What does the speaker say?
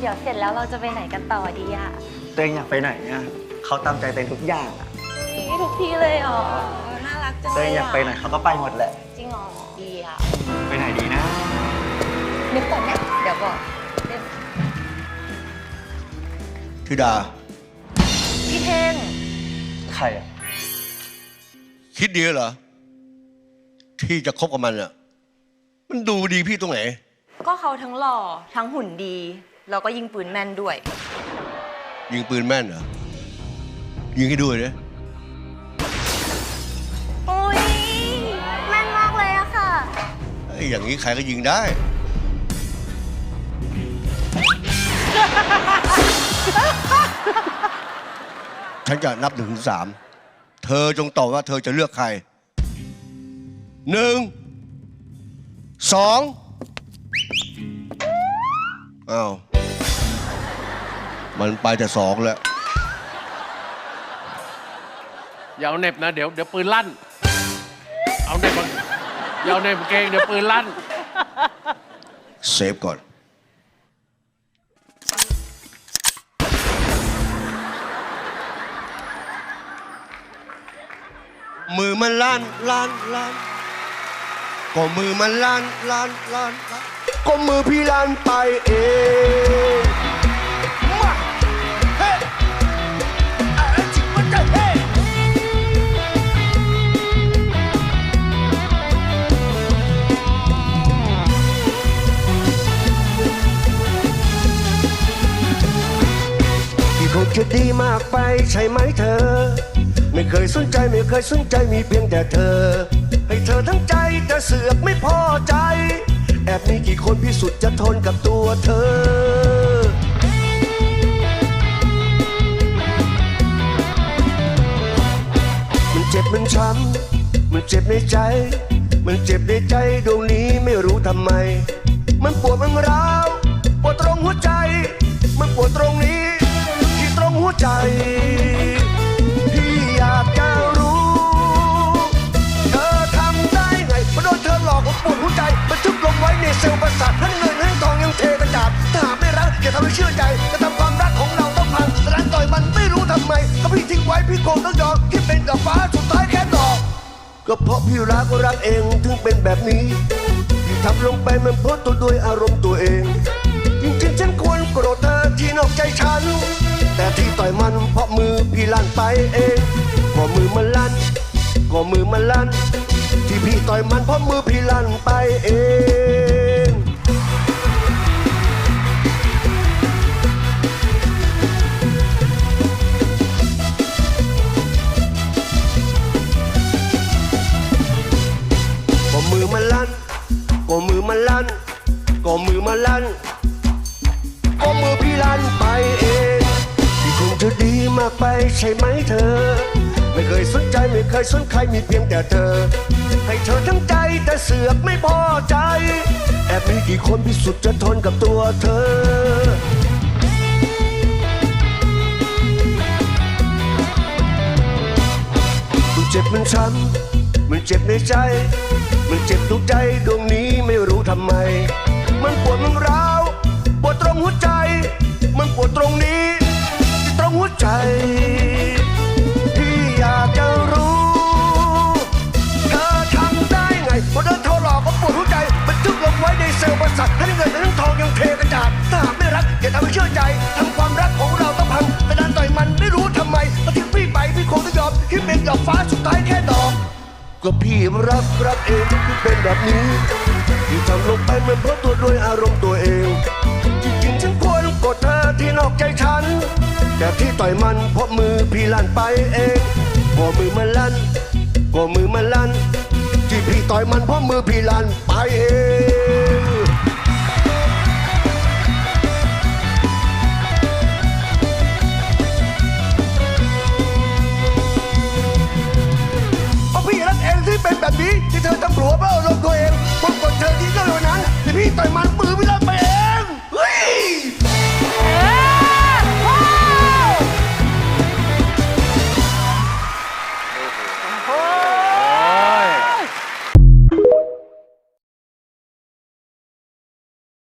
เดี๋ยวเสร็จแล้วเราจะไปไหนกันต่อดีอะตัวเองอยากไปไหนอะเขาตามใจตัวเองทุกอย่างอะนี่ทุกที่เลยเหรอ น่ารักจังตัวเลเองยอยากไปไหนเขาก็ไปหมดแหละ จริงเหรอดีอะไปไหนดีนะ นึกก่อนนะ เดี๋ยวบอกเดี๋ยวธิดา พี่เท่ง ใครอะคิดดีเหรอ ที่จะคบกับมันอะ มันดูดีพี่ตรงไหน ก็เขาทั้งหล่อทั้งหุ่นดี แล้วก็ยิงปืนแม่นด้วย ยิงปืนแม่นเหรอ ยิงให้ด้วยเนี่ยโอ้ยแม่นมากเลยอะค่ะ ไอ้อย่างนี้ใครก็ยิงได้ ฉันจะนับหนึ่งถึงสาม เธอจงตอบว่าเธอจะเลือกใคร หนึ่ง สอง อ้าว มันไปแต่สองแล้ว อย่าเอาเหน็บนะ เดี๋ยวเดี๋ยวปืนลั่น เอาเหน็บมาอย่าเอาเหน็บกางเกงเดี๋ยวปืนลั่น เซฟก่อน มือมันลั่นลั่นลั่นก็มือมันลั่นลั่นลั่นลั่นก็มือพี่ลั่นไปเอง ดีมากไปใช่ไหมเธอ ไม่เคยสนใจไม่เคยสนใจมีเพียงแต่เธอ ให้เธอทั้งใจแต่เสือกไม่พอใจ แอบมีกี่คนพิสุทธิ์จะทนกับตัวเธอมันเจ็บมันช้ำ มันเจ็บในใจ มันเจ็บในใจดวงนี้ไม่รู้ทำไม มันปวดมันร้าว ปวดตรงหัวใจ มันปวดตรงนี้ ใจ พี่อยากจะรู้ เธอทำได้ไงมาโดนเธอหลอกว่าปวดหัวใจมันทึบลงไว้ในเซลล์ประสาททั้งเงินทั้งทองยังเทกระจาดถ้าหากไม่รักอย่าทำให้เชื่อใจจะทำความรักของเราต้องพังแต่รันต่อยมันไม่รู้ทำไมก็พี่ทิ้งไว้พี่คงต้องยอมที่เป็นกับฟ้าสุดท้ายแค่ดอกก็เพราะพี่รักรักเองถึงเป็นแบบนี้ที่ทำลงไปมันเพราะตัวด้วยอารมณ์ตัวเองจริงๆฉันควรโกรธเธอที่นอกใจฉัน แต่ที่ต่อยมันเพราะมือพี่ลั่นไปเองก็มือมันลั่นก็มือมันลั่นที่พี่ต่อยมันเพราะมือพี่ลั่นไปเองากไปใช่ไหมเธอ ไม่เคยสนใจไม่เคยสนใครมีเพียงแต่เธอ ให้เธอทั้งใจแต่เสือกไม่พอใจ แอบมีกี่คนพิสุทธิ์จะทนกับตัวเธอเจ็บมันช้ำมันเจ็บในใจ มันเจ็บทุกใจดวงนี้ไม่รู้ทำไม มันปวดมันร้าว เชื่อใจทำความรักของเราต้องพังแต่ดันต่อยมันไม่รู้ทำไมก็ทิ้งพี่ไปพี่คงต้องยอมที่เป็นดอกฟ้าสุดท้ายแค่ดอกก็พี่รักรักเองที่เป็นแบบนี้ที่ทำลงไปมันเพราะตัวด้วยอารมณ์ตัวเองจริงๆฉันควรกดเธอที่นอกใจฉัน แต่ที่ต่อยมันเพราะมือพี่ลั่นไปเองก็มือมันลั่นก็มือมันลั่นที่พี่ต่อยมันเพราะมือพี่ลั่นไปเอง